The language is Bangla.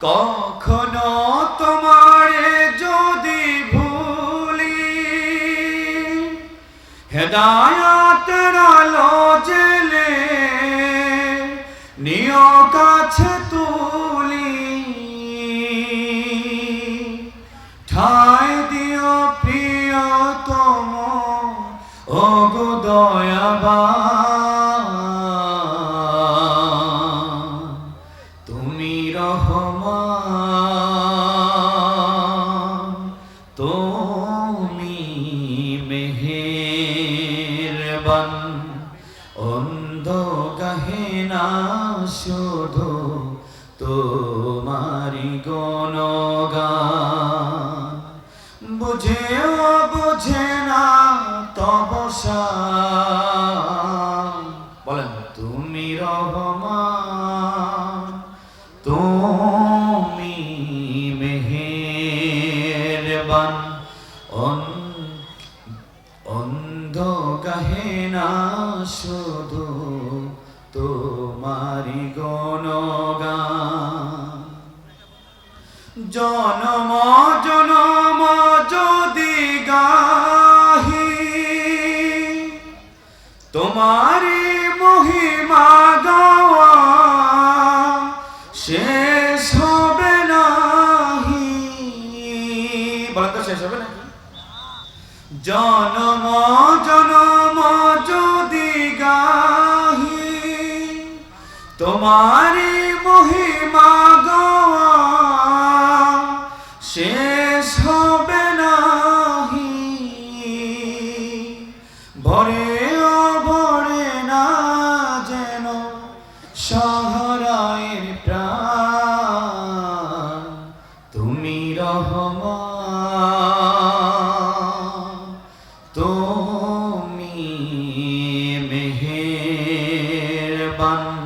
কখনো তোমারে যদি ভুলি, হেদায়াতের আলো জেলে নিয় কাছে তুলি। ঠাই দিও প্রিয়তম ও গো রহমান তুমি মেহেরবান অন্ধ কাহে না শুধু তোমারি গণগান। বুঝেও বুঝে না তবসা অন- অন্ধ কাহে না শুধু তোমারি গণগান। জনম জনম যদি গাহি তোমারি মহিমা গাওয়া শেষ হবে নাকি? জনম জনম যদি গাহি তোমারি মহিমা শেষ হবে নাহি। ভরে ভরে না যেন সহরায়ের প্রাণ। তুমি রহমান তুমি মেহেরবান